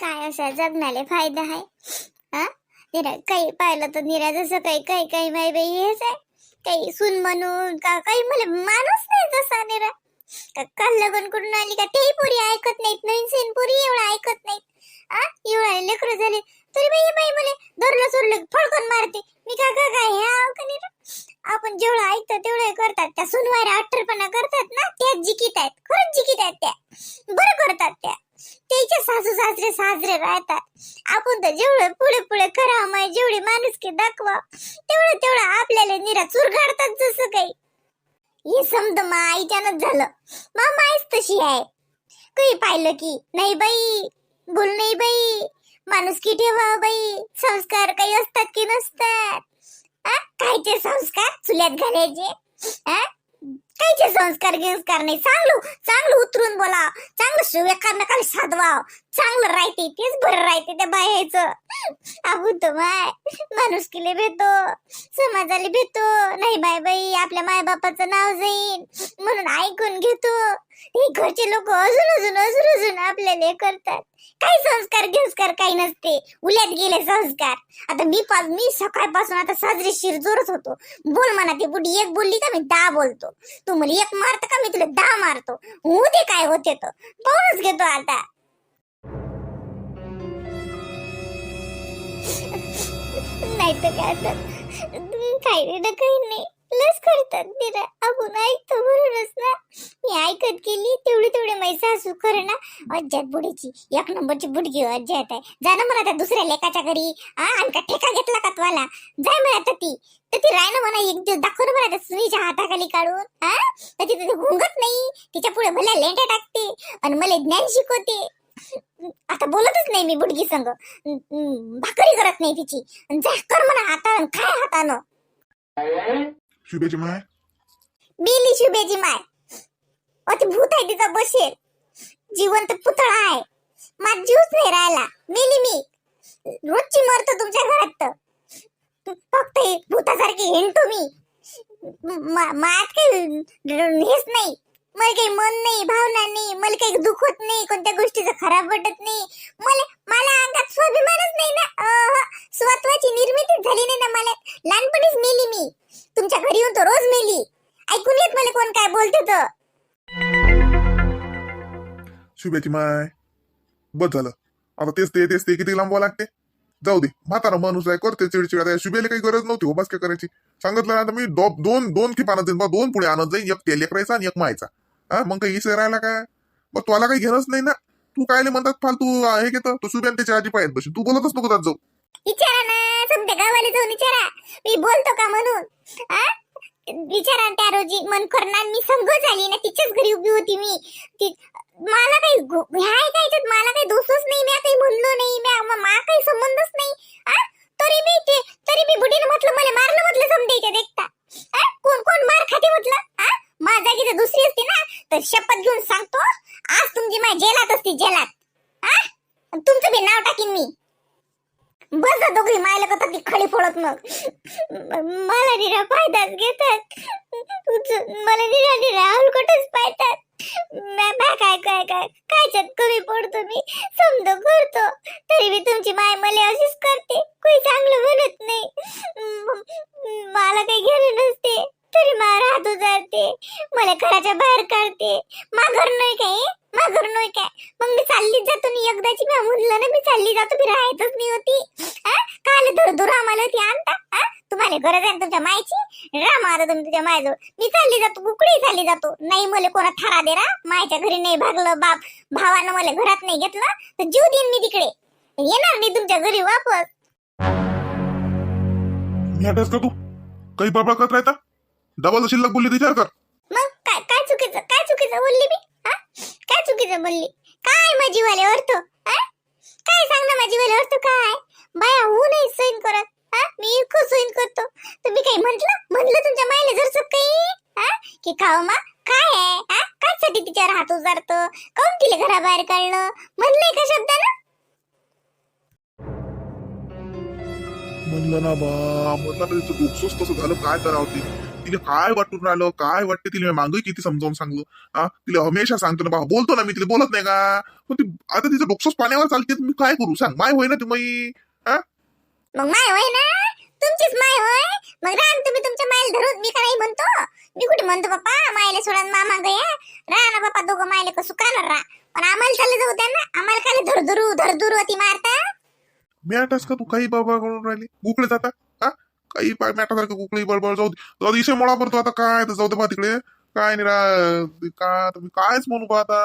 काय अशा जगण्याले फायदा आहे? निरा काही पाहिलं तर निरा जसं काही काही काही माय बाई हेच आहे. काही सून म्हणून का काही मला माणूस नाही तसा निरा. काल लग्न करून आली का तेही पुरी ऐकत नाहीत नवीन सेन पुरी एवढं ऐकत नाहीत. आ एवढा लेकरं झाले तरी बाई बाई मला धरलं सोडलं फडकन मारते. मी का का काय ह्या का निरा? आपण जेवढं ऐकतो तेवढं करतात त्या सुनवाऱ्या अठ्ठरपणा करतात ना त्या जिकित आहेत. खरंच जिकित आहेत त्या. बरं करतात त्या. सासू साजरे राहतात. आपण तर जेवढं पुढे पुढे करावं माय जेवढी माणुसकी दाखवा तेवढं तेवढं आपल्याला निरा चुरगाडतात जसं काही. हे समज मा आईच्यानच झालं. मामा आईच तशी आहे. काही पाहिलं की नाही बाई बोल नाही बाई माणुसकी ठेवा बाई संस्कार काही असतात की नसतात. काय ते संस्कार? चुल्यात घालायचे? आ? कायचे संस्कार गिंस्कार नाही? चांगलं चांगलं उतरून बोला चांगलं शिव नका साधवा चांगलं राहते तेच बरं राहते त्या बायाचं. आपण तो माय माणुसकीले भेटतो समाजाला भेटतो नाही बाय बाई आपल्या माय बापाचं नाव जाईन म्हणून ऐकून घेतो. हे घरचे लोक अजून अजून अजून अजून आपल्याला करतात. काही संस्कार गिंस्कार काही नसते. उल्यात गेले संस्कार. आता मी पास मी सकाळपासून आता साजरी शिर जोरत होतो. बोल म्हणा ती बुढी एक बोलली का मी दहा बोलतो. तू मला एक मारत का मी तुला दहा मारतो? होते काय होते तो पाहूनच घेतो आता. नाही तर काय तर काही ना काही नाही. लस करतात तिला आपण ऐकतो म्हणूनच ना. मी ऐकत गेली तेवढी तेवढी माझी सासू कर ना. अज्जात बुडीची एक नंबरची बुडगी हो, अज्जात आहे. जा ना मला त्या दुसऱ्या लेकाच्या घरी. हा आणि का ठेका घेतला का तुला जाय म्हणा आता ती. तर ती राय ना म्हणा एक दिवस दाखव ना मला त्या सुनीच्या हाताखाली काढून. हा तर तिथे ती घुंगत नाही. तिच्या पुढे मला लेंड्या टाकते. आणि मला ज्ञान शिकवते. आता बोलतच नाही मी बुडगी संग. भाकरी करत नाही तिची. जा कर म्हणा हातानं. काय हातानं? शुभेची माय. बेली शुभेची माय. अति भूत आहे तिचा बसेल. जिवंत पुतळा आहे. माझ जीवच नाही राहिला. मेली मी. रोजची मरतो तुमच्या घरात. तर फक्त भूतासारखी हिंडतो मी. म- माझ्यात काही हेच नाही. मला काही मन नाही भावना नाही मला काही दुखत नाही कोणत्या गोष्टीचं खराब वाटत नाही. मला मला अंगात स्वाभिमानच नाही ना. स्वत्वाची निर्मितीच झाली नाही ना मला. लहानपणीच मेली मी. तुमच्या घरी येऊन तो रोज मेली. ऐकून येत मला कोण काय बोलत तर शुभेची माय. बस झालं. आता तेच ते तेच ते किती लांबवा लागते. जाऊ दे. म्हातारा माणूस आहे करते चिडचिड. आता शुभेला काही गरज नव्हती हो बस काय करायची? सांगितलं ना आता मी दो- दोन दोन खिप आणत जाईन बा दोन पुढे आणत जाईन. एक तेल करायचा आणि एक मायचा. हा मग काही इसे राहिला काय मग तुला काही घेणंच नाही ना. तू कायले म्हणतात फालतू हे घेत तू शुभेन त्याच्या आजी पाहिजे बशी तू बोलतच नको त्यात जाऊ विचारा ना समजा गावाला जाऊन विचारा. मी बोलतो का म्हणून? आ? विचारा त्या रोजी मन करणार मी संघ झाली ना तिच्याच घरी उभी होती मी. ती मला काही गो- ह्या एका याच्यात मला काही दोषच नाही मी काही म्हणलो नाही मी मा काही संबंधच नाही. आ? तरी मी ते तरी मी बुडीनं म्हटलं मला मारलं म्हटलं समजायच्या देखता आ? कोण कोण मार खाते म्हटलं आ? माझ्या जागी तर दुसरी असती ना तर शपथ घेऊन सांगतो. आज तुमची माय जेलात असती जेलात. तुमचं बी नाव टाकीन मी. बस दोघी मायला का ती खडी फोडत मग. मला निरा फायदाच घेतात. मला निरा निरा हलकटच पाहतात. काय काय काय कायच्यात कमी पडतो मी. समज करतो. तरी मी तुमची माय मला अशीच करते कोणी चांगलं म्हणत नाही म- मला काही घेणं नसते तरी मा राहतो जाते मला घराच्या बाहेर काढते मा घर नाही काय मा घर नाही काय मग मी चालली जातो मी एकदाची मी म्हणलं ना मी चालली जातो मी राहतच नाही होती आ? काल धुर धुर आम्हाला ती आणता आ? तुम्हाला गरज आहे ना तुमच्या मायची राम आता तुम्ही तुझ्या मायजवळ मी चालली जातो कुकडे चालली जातो नाही मला कोणा थारा दे रा भागलं बाप भावानं मला घरात नाही घेतलं तर जीव देईन मी तिकडे. येणार नाही तुमच्या घरी वापस. का तू? काही बाबा करत राहता? डबल शिल्लक बोलली विचार कर मग काय काय चुकीचं काय चुकीचं बोलली मी? हा? काय चुकीचं बोलली? काय माझी वाले अर्थ हा? काय सांग ना माझी वाले अर्थ काय? बाया होऊ नाही सैन करत. हा? मी इतकं सैन करतो. तुम्ही काही म्हंटल? म्हणलं तुमच्या मायला जर काही हा? की खाऊ मा काय आहे? हा? तिच्यावर हात उजारतो? काऊन तिला घराबाहेर काढलं? म्हणलंय का शब्दानं? म्हणलं ना बा म्हणलं ना तिचं डोकसंच तसं झालं काय करावं ते? तिला काय वाटून राहिलं? काय वाटते तिला? मागे किती समजावून सांगलो. हा? तिला हमेशा सांगतो ना बा बोलतो ना मी तिला बोलत नाही का? पण ती आता तिचं डोकसंच पाण्यावर चालते मी काय करू? सांग माय होय ना तुम्ही मग माय होय ना तुमचीच माय होय? मग रान तुम्ही तुमच्या मायला धरून मी काही म्हणतो? मी कुठे म्हणतो बाप्पा मायला सोडा मामा गया राहा ना बाप्पा दोघं मायले कसं कानार रा पण आम्हाला चालले जाऊ द्या ना. आम्हाला काय धरधरू धरधरू अति मारता. मॅटास का तू काही बळबळ करून राहिली? गुकळे जाता हा? काही पाय मॅटासारखं कुकळी बळबळ. जाऊ दे. जाऊ दे इशे मोळा भरतो आता. काय तर जाऊ दे बा तिकडे. काय नाही रा का तुम्ही कायच म्हणू बा आता?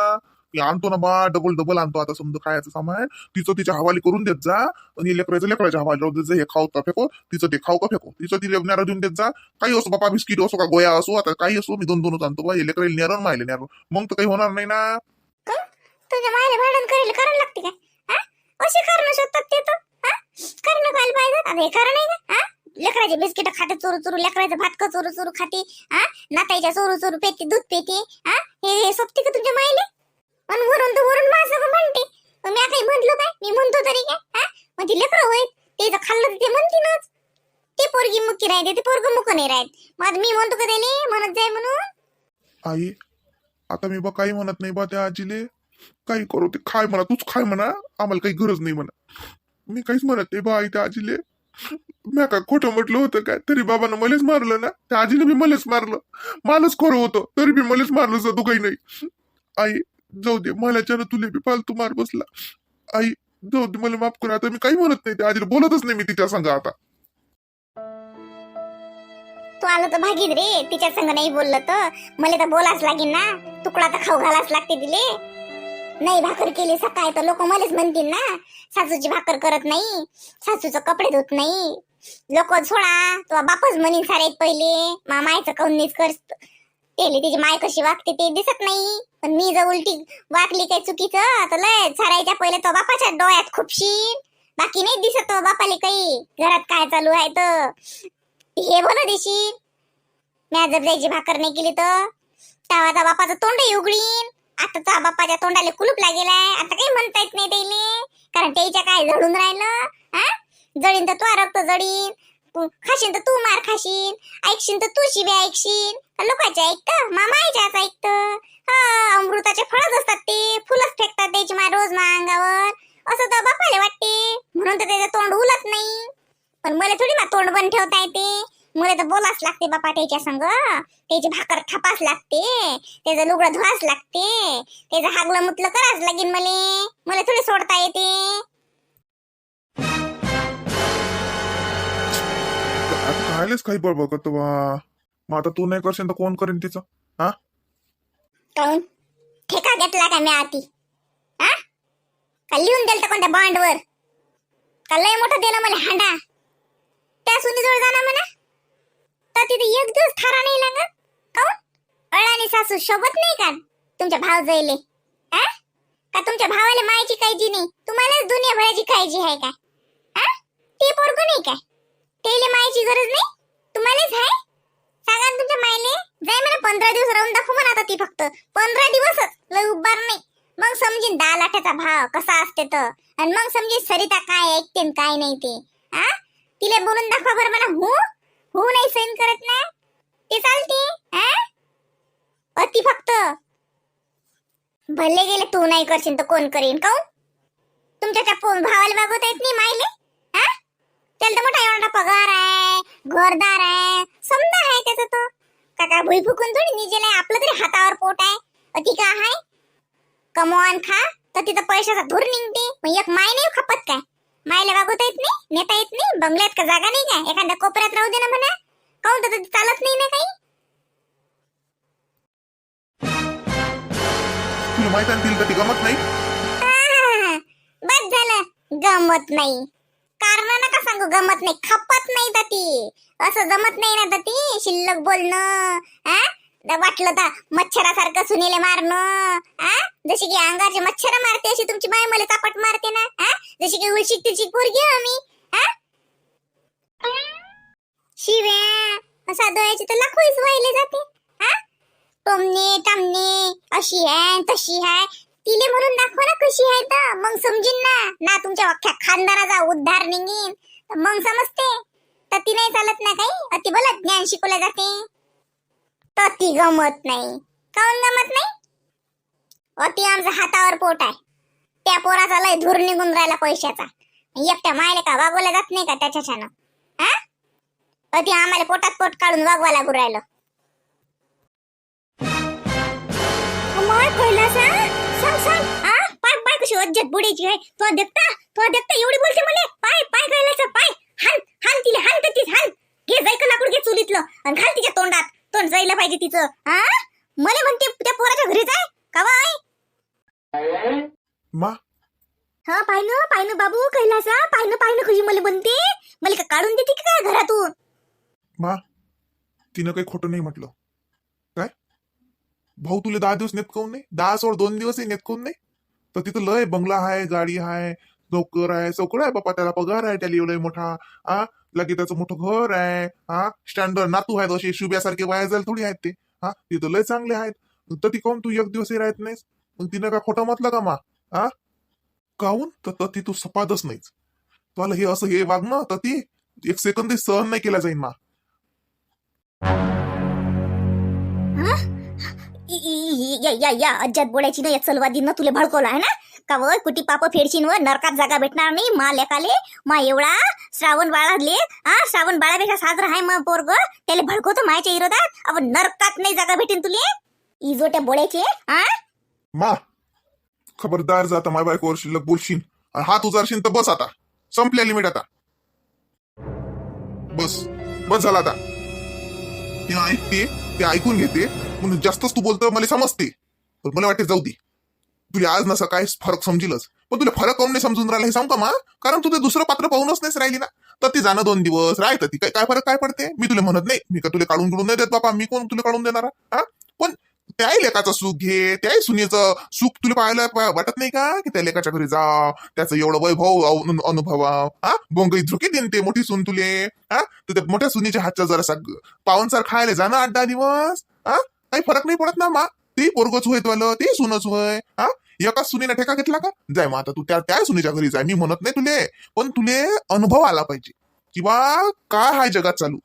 की आणतो ना बा डबल डबल आणतो. आता समजा खायचं सामान. तिचं तिच्या हवाली करून देत जा. आणि लेकरायचं लेकराच्या हवाली राहू देत जा. हे खाऊ का फेको. तिचं ते खाऊ का फेको? तिचं ती लेबण्याला देऊन देत जा. काही असो बापा बिस्किट असो का गोया असो आता काही असो मी दोन दोनच आणतो बा. हे लेकराला नेरण माहिले नेरण मग तर काही होणार नाही ना. तुझ्या भांडण करायला करावं लागते काय? हा असे करणं ते तर. हा करणं काय पाहिजे. आता हे का हा लेकराचे बिस्किट खाते चोरू चोरू. लेकराचं भातक चोरू चोरू खाते? हा नाताईच्या चोरू चोरू पेते दूध पेते. हा हे हे का तुमच्या मायले? आणि वरून तर वरून माझं म्हणते. मग मी काही म्हटलं काय? मी म्हणतो तरी काय? हा? मग ती लेकरं होय ते तर खाल्लं तर ते म्हणतीनच ते पोरगी मुक्की राहते ते पोरग मुक नाही राहत मग मी म्हणतो का त्याने म्हणत जाय म्हणून. आई आता मी बा काही म्हणत नाही बा त्या आजीले. काही करू ते खाय म्हणा तूच खाय म्हणा. आम्हाला काही गरज नाही म्हणा. मी काहीच म्हणत नाही बा आई त्या आजीले. मी काय खोटं म्हटलं होतं काय? तरी बाबानं मलेच मारलं ना? त्या आजीने मी मलेच मारलं. मालच खरं होतं तरी मी मलेच मारलं जातो काही नाही. आई जाऊ दे मला तुले बी फालतू मार बसला. आई जाऊ दे मला माफ करा आता मी काही म्हणत नाही त्या आजीला बोलतच नाही मी तिच्या संग आता. तू आलो तर भागीत रे तिच्या संग नाही बोललं तर. मला तर बोलाच लागेल ना तुकडा तर खाऊ घालाच लागते तिले. नाही भाकर केली सकाळ तर लोक मलाच म्हणतील ना सासूची भाकर करत नाही सासूचं कपडे धुत नाही. लोक सोडा तो बापच म्हणीन सारे पहिले मा मायचं नीच कर तेली तिची माय कशी वागते ते दिसत नाही. पण मी जर उलटी वागली काही चुकीचं तर लय झरायच्या पहिले तो बापाच्या डोळ्यात खुपशीन. बाकी नाही दिसत तो बापाले काही. घरात काय चालू आहे तर? हे बोल देशील म्या जर जायची भाकर नाही केली तर? तेव्हा बापाचं तोंडही उघडीन. आता त्या बापाच्या तोंडाला कुलूप लागेलाय आता काही म्हणता येत नाही त्याले. कारण त्याच्या काय जळून राहिलं? हा? जळीन तर तू रक्त जळीन. खाशीन तर तू मार खाशीन. ऐकशीन तर तू शिव्या ऐकशीन. का? लोकांचे ऐकतं मामाच्याच ऐकतं. हा अमृताचे फळच असतात ते. फुलच फेकतात त्याची मा रोज मा अंगावर. असं तर बापाले वाटते. म्हणून तर त्याचं तोंड उलत नाही. पण मला थोडी मा तोंड बंद ठेवता येते. मला तर बोलाच लागते बापा त्याच्या संग. त्याची भाकर थापास लागते. त्याचं लुगडं धुवाच लागते. त्याचं हागलं मुतलं करावंच लागेल मले. मला थोडी सोडता येते. आता काही बळबळ करतो बा. मग आता तू नाही करशील तर कोण करेन तिचं? काऊन? ठेका घेतला का मी आती हा? का लिहून दिलं कोणत्या बांडवर? का लय मोठं दिलं मला हांडा? त्या सुनीजवळ जाणार म्हणा? तर तिथे एक दिवस थारा नाही लागत? काऊन? अळाने सासू सोबत नाही का तुमच्या भाव जायले हा? का तुमच्या भावाला मायची काळजी नाही? तुम्हालाच दुनिया भराची काळजी आहे का? हा? ते पोरग नाही काय तेले मायची गरज नाही? तुम्हालाच आहे? सांगा ना तुमच्या मायले. जाय मला पंधरा दिवस राहून दाखव म्हणा आता ती फक्त. पंधरा दिवसच लय उभार नाही. मग समजीन दहा लाखाचा भाव कसा असते तर. आणि मग समजीन सरिता काय ऐकते काय नाही ते. हा तिला बोलून दाखवा बरं मला. हो? हो नाही सहन करत ना? ते चालते. हा अति फक्त. भले गेले तू नाही करशील तर कोण करीन काऊन तुमच्या त्या भावाला बागवता येत नाही मायले? त्याला तर मोठा एवढा पगार आहे घरदार आहे समजा आहे त्याचं तो. काका भुई फुकून थोडी निजेल आपलं तरी हातावर पोट आहे. अति का आहे? कमवान खा तर तिथं पैशाचा धूर निघते. मग एक माय नाही खपत काय? मायला वागवता येत नाही नेता येत नाही बंगल्यात का जागा नाही काय? एखाद्या कोपऱ्यात राहू दे ना म्हणा. काऊन तर चालत नाही ना काही? तुला माहीत आहे तिला ती गमत नाही? आहा, बस झालं. गमत नाही. कारण नका सांगू? गमत नाही. खपत नाही तर ती असं जमत नाही ना तर ती शिल्लक बोलणं हा वाटलं तर मच्छरासारखं सुनीले मारणं हा जशी की अंगाचे मच्छर मारते अशी तुमची बाय मला चापट मारते ना हा जशी की उलशी तिची पोरगी आम्ही शिव्या असा डोळ्याची तर लाखोच वाहिले जाते हा टोमणे टामणे अशी आहे तशी आहे. तिले म्हणून दाखवा ना कशी आहे तर. मग समजीन ना. ना तुमच्या अख्ख्या खानदाराचा उद्धार निघीन. तर मग समजते. तर ती नाही चालत ना काही. अति बोलत ज्ञान शिकवलं जाते. ती गमत नाही. काऊन गमत नाही? अति आमचा हातावर पोट आहे. त्या पोराचा लय धूर निघून राहिला पैशाचा. एकट्या मायले का वागवल्या जात नाही का त्याच्याच्यानं? हा अति आम्हाला पोटात पोट काढून वागवा लागू राहिलं. कैलासा? सांग? आ पाय पाय कशी अज्जत बुडीची आहे. तो देखता तो देखता एवढी बोलते मला पाय पाय गळल्याचा पाय. हान हान तिला हान तर तीच हान. घे जाय का लाकूड घे चुलीतलं. आणि घाल तिच्या तोंडात. तोंड जायला पाहिजे तिचं. हा? मला म्हणते त्या पोराच्या घरी जाय. का बाय मा? हा पाहिलं पाहिलं बाबू कैलासा पाहिलं पाहिलं कशी मला म्हणते. मला का काढून देते की काय घरातून? मा तिनं काही खोटं नाही म्हटलं. भाऊ तुला दहा दिवस नेतकवून नाही? दहा सोड दोन दिवसही नेतकवून नाही? तर तिथं लय बंगला आहे गाडी आहे नोकर आहे सगळं आहे बापा त्याला पगार आहे त्याला एवढा मोठा हा लगे त्याचं मोठं घर आहे हा स्टँडर्ड नातू आहेत असे शुभ्यासारखे वाया जायला थोडी आहेत ते हा तिथं लय चांगले आहेत. तर ती काऊन तू एक दिवसही राहत नाहीस? मग तिनं का खोटं म्हटलं का मा? हा काऊन? तर ती तू सपादच नाहीच तुला हे असं हे वागणं तर ती एक सेकंद सहन नाही केला जाईन मा. या या या. अज्जात बोलायची ना या चलवादीनं तुला भडकवलं आहे ना? का व? कुटी पाप फेडशीन व? नरकात जागा भेटणार नाही. मा लेकाले मा एवढा श्रावण बाळाले हा? श्रावण बाळापेक्षा साजरा आहे मग पोरग. त्याला भडकवतो मायाच्या विरोधात. अब नरकात नाही जागा भेटेन तुले. इजोट्या बोलायचे हा? मा खबरदार जाता माय माझ्या बायकोवर शिल्लक बोलशील आणि हात उजारशील तर बस आता. संपल्या लिमिट आता. बस. बस झाला आता. ते ऐकते ते ऐकून घेते. म्हणून जास्तच तू बोलतो मला समजते. पण मला वाटते जाऊ दे. तुला आज नसा काय फरक समजीलच. पण तुला फरक काऊन नाही समजून राहिला हे सांग का मा? कारण तू ते दुसरं पात्र पाहूनच नाहीस राहिली ना. तर ती जाणं दोन दिवस राहतं ती. काय काय फरक काय पडते? मी तुला म्हणत नाही. मी का तुला काढून काढून नाही देत बापा? मी कोण तुला काढून देणार? हा? पण त्याही लेखाचं सुख घे. त्याही सुनेचं सुख तुला पाहायला वाटत नाही का? की त्या लेखाच्या घरी जा. त्याचं एवढं वैभव अनुभव हा? बोंगई धुके देईन ते मोठी सून तुले. हा? तर त्या मोठ्या सुनीच्या हातचा जरासा ग- पावनसार खायला जाणं आठ दहा दिवस. हा? काही फरक नाही पडत ना मा. ते पोरगच होय तुला ते सुनच होय. हा? एकाच सुनीने ठेका घेतला का? जाय मग आता तू त्या त्या सुनीच्या घरी जाय. मी म्हणत नाही तुले पण तुले अनुभव आला पाहिजे. किंवा काय हाय जगात चालू?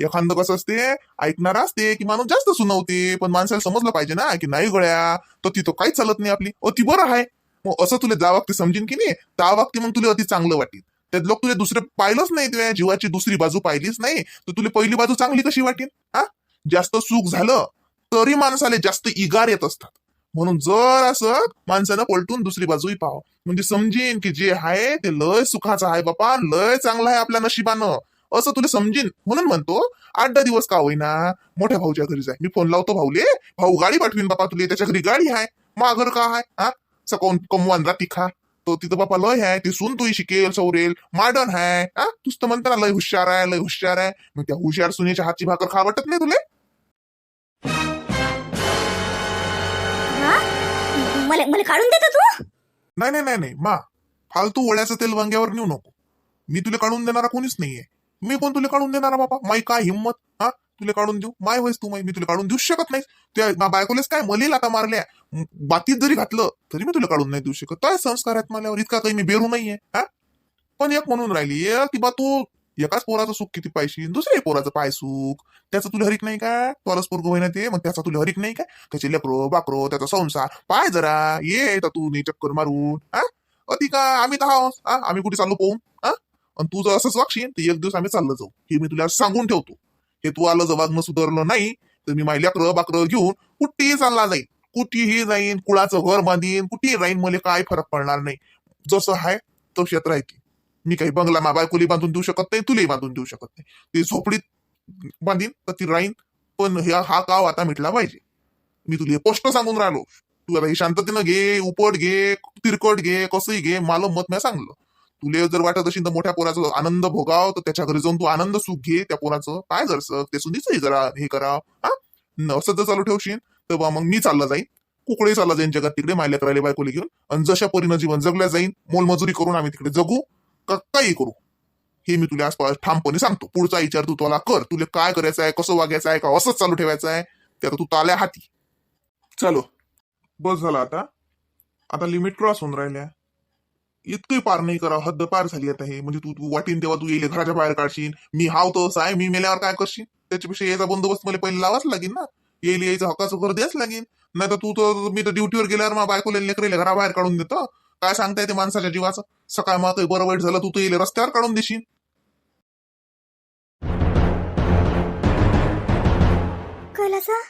एखादं कसं असते ऐकणार असते की माणूस जास्त सुनावते पण माणसाला समजलं पाहिजे ना की नाही गळ्या तर तिथं काहीच चालत नाही आपली. ओ ती बरं आहे मग असं तुला जा वागते समजीन की नाही? त्या वागते मग तुला अति चांगलं वाटेल. त्यात लोक तुला दुसरं पाहिलंच नाही तुझ्या जीवाची दुसरी बाजू पाहिलीच नाही. तर तुला पहिली बाजू चांगली कशी वाटेल? हा? जास्त सुख झालं तरी माणसाला जास्त इगार येत असतात. म्हणून जर असं माणसानं पलटून दुसरी बाजूही पाहावं. म्हणजे समजेन की जे आहे ते लय सुखाचं आहे बापा लय चांगलं आहे आपल्या नशिबानं. असं तुला समजीन. म्हणून म्हणतो आठ दहा दिवस का होईना मोठ्या भाऊच्या घरी जाय. मी फोन लावतो भाऊले भाऊ गाडी पाठवीन बापा तुले त्याच्या घरी गाडी आहे माघर का आहे हा? सकून कमवान राती खा. तो तिथं बापा लय आहे ती सून तुही शिकेल सवरेल मॉडर्न आहे हा? तूच तर म्हणता ना लय हुशार आहे लय हुशार आहे. मग त्या हुशार सुनेच्या हातची भाकर खा वाटत नाही तुले? मला मला काढून देतो तू. नाही नाही नाही नाही. मा फालतू वड्याचं तेल वांग्यावर नेऊ नको. मी तुला काढून देणारा कोणीच नाहीये. मी कोण तुला काढून देणारा बाबा. माई काय हिंमत? हा? तुला काढून देऊ? माय होईस तू माई. मी तुला काढून देऊ शकत नाही त्या बायकोलेच काय मलील आता मारल्या? बातीत जरी घातलं तरी मी तुला काढून नाही देऊ शकत. काय संस्कार आहेत मला इतका काही मी बेरू नाहीये. हा? पण एक म्हणून राहिली एक की बा तू एकाच पोराचं सुख किती पाहिजे? दुसऱ्या पोराचं पाय सुख. त्याचं तुला हरिक नाही का? तुलाच पोरग होईना ते मग त्याचा तुला हरिक नाही का? त्याचे लेकरो बाकरो त्याचा संसार. पाय जरा ये तर तू नी चक्कर मारून. हा अति का? आम्ही तर आहोत. आम्ही कुठे चाललो पाहून? हा आणि तू जर असंच वागशील तर एक दिवस आम्ही चाललो जाऊ. हे मी तुला सांगून ठेवतो. हे तू आलं जर न सुधारलं नाही तर मी माझ्या लेकरं बाकरं घेऊन कुठेही चालला जाईन. कुठेही जाईन कुळाचं घर बांधीन कुठेही राहीन मला काय फरक पडणार नाही. जसं आहे तो क्षेत्र आहे मी काही बंगला मा बायकोली बांधून देऊ शकत नाही तुलाही बांधून देऊ शकत नाही. ते झोपडीत बांधीन तर ती राहीन. पण ह्या हा काव आता मिटला पाहिजे. मी तुला स्पष्ट सांगून राहिलो. तू आता शांततेनं घे उपट घे तिरकट घे कसंही घे मला मत नाही सांगलं. तुले जर वाटत असेल तर मोठ्या पोराचा आनंद भोगाव तर त्याच्या घरी जाऊन तू आनंद सुख घे त्या पोराचं काय जरसं ते सुनीचंही जरा हे कराव. हा? न असं जर चालू ठेवशील तर बा मग मी चालला जाईन. कुकडे चालला जाईन जगात तिकडे मायल्या करायला बायकोली घेऊन. आणि जशा परीनं जीवन जगल्या जाईन मोलमजुरी करून आम्ही तिकडे जगू. का काही करू. हे मी तुला आसपास ठामपणे सांगतो. पुढचा विचार तू तुला कर. तुला काय करायचं आहे कसं वागायचं आहे का असंच चालू ठेवायचं आहे ते आता तू ताल्या हाती. चलो. बस झाला आता. आता लिमिट क्रॉस होऊन राहिल्या. इतकंही पार नाही करा. हद्द पार झाली आता हे. म्हणजे तू तू वाटीन तेव्हा तू येईल घराच्या बाहेर काढशील मी हावतो असं आहे. मी मेल्यावर काय करशील त्याच्यापेक्षा याचा बंदोबस्त मला पहिले लावाच लागेल ना. येईल यायचं हक्काचं घर द्यायच लागेल. नाही तर तू तर मी तर ड्युटीवर गेल्यावर मग बायकोला लेकरेला घराबाहेर काढून देतो. काय सांगता येते माणसाच्या जीवाचं? सकाळ मात बरं वाईट झालं तू तर येईल रस्त्यावर काढून देशील. कैलासा?